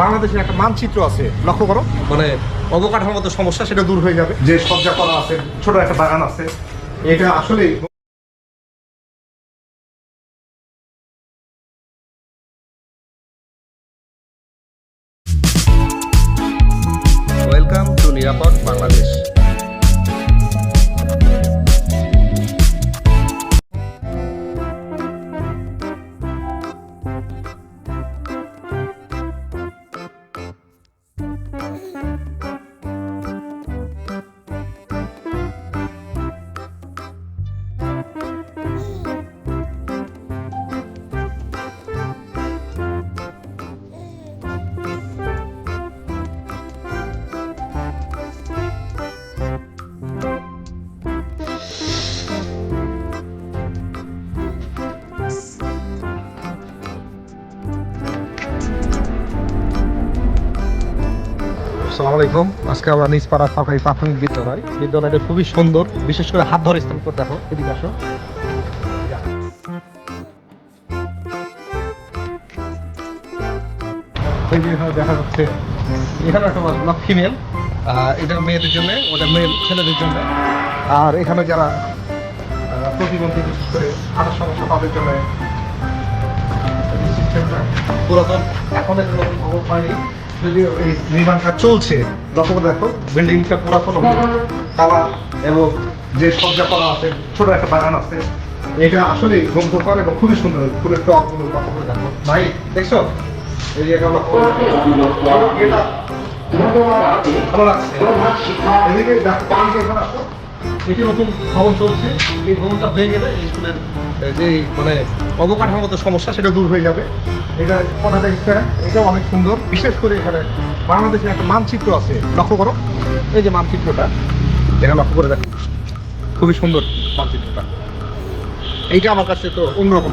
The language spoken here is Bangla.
বাংলাদেশের একটা মানচিত্র আছে, লক্ষ্য করো। মানে অবকাঠামোগত সমস্যা, সেটা দূর হয়ে যাবে। যে সজ্জা করা আছে, ছোট একটা বাগান আছে, এটা আসলে ওয়েলকাম টু নিরাপদ বাংলাদেশ আসসালামু আলাইকুম। আজকে আমরা নিজপাড়া সরকারি প্রাথমিক বিদ্যালয়। বিদ্যালয়টা খুবই সুন্দর, বিশেষ করে হাত ধরে স্থান করে দেখো, এদিকে আসো। দেখা যাচ্ছে, এখানে একটা লক্ষ্মী মেল। এটা মেয়েদের জন্য, ওটা মেয়ে ছেলেদের জন্য। আর এখানে যারা প্রতিবন্ধী বিশেষ করে হাঁটার সমস্যা তাদের জন্য পুরাতন, এখন ভবন হয়নি যদিও এই নির্মাণ কাজ চলছে করে দেখো, বিল্ডিংটা পুরাতন, কালার এবং যে সজ্জা করা আছে, ছোট একটা বাগান আছে, এটা আসলে মুগ্ধকর এবং খুবই সুন্দর ফুলের টকগুলো লক্ষ্য দেখো ভাই, দেখছ? এই আমরা ভালো লাগছে। এদিকে দেখো এটি নতুন ভবন চলছে। এই ভবনটা হয়ে গেলে স্কুলের যে মানে অবকাঠামোগত সমস্যা, সেটা দূর হয়ে যাবে। এটা কথা দেখছে এটাও অনেক সুন্দর। বিশেষ করে এখানে বাংলাদেশের একটা মানচিত্র আছে, লক্ষ্য করো। এই যে মানচিত্রটা, এটা লক্ষ্য করে দেখো। খুবই সুন্দর মানচিত্রটা। এইটা আমার কাছে তো অন্যরকম।